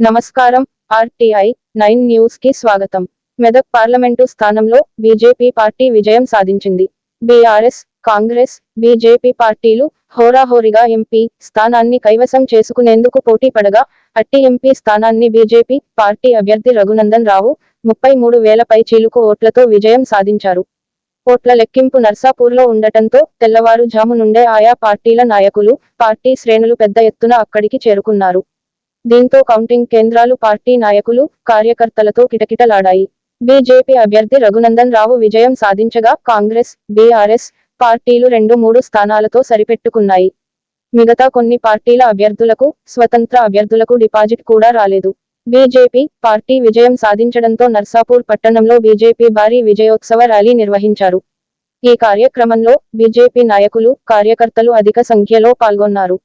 నమస్కారం RTI nine న్యూస్కి స్వాగతం. మెదక్ పార్లమెంటు స్థానంలో బీజేపీ పార్టీ విజయం సాధించింది. బీఆర్ఎస్ కాంగ్రెస్ బీజేపీ పార్టీలు హోరాహోరిగా ఎంపీ స్థానాన్ని కైవసం చేసుకునేందుకు పోటీ పడగా అట్టి ఎంపీ స్థానాన్ని బీజేపీ పార్టీ అభ్యర్థి రఘునందన్ రావు ముప్పై మూడు వేల పై చీలుకు ఓట్లతో విజయం సాధించారు. ఓట్ల లెక్కింపు నర్సాపూర్లో ఉండటంతో తెల్లవారుజాము నుండే ఆయా పార్టీల నాయకులు పార్టీ శ్రేణులు పెద్ద ఎత్తున అక్కడికి చేరుకున్నారు. దీంతో కౌంటింగ్ కేంద్రాలు పార్టీ నాయకులు కార్యకర్తలతో కిటకిటలాడాయి. బీజేపీ అభ్యర్థి రఘునందన్ రావు విజయం సాధించగా కాంగ్రెస్ బీఆర్ఎస్ పార్టీలు రెండు మూడు స్థానాలతో సరిపెట్టుకున్నాయి. మిగతా కొన్ని పార్టీల అభ్యర్థులకు స్వతంత్ర అభ్యర్థులకు డిపాజిట్ కూడా రాలేదు. బీజేపీ పార్టీ విజయం సాధించడంతో నర్సాపూర్ పట్టణంలో బీజేపీ భారీ విజయోత్సవ ర్యాలీ నిర్వహించారు. ఈ కార్యక్రమంలో బీజేపీ నాయకులు కార్యకర్తలు అధిక సంఖ్యలో పాల్గొన్నారు.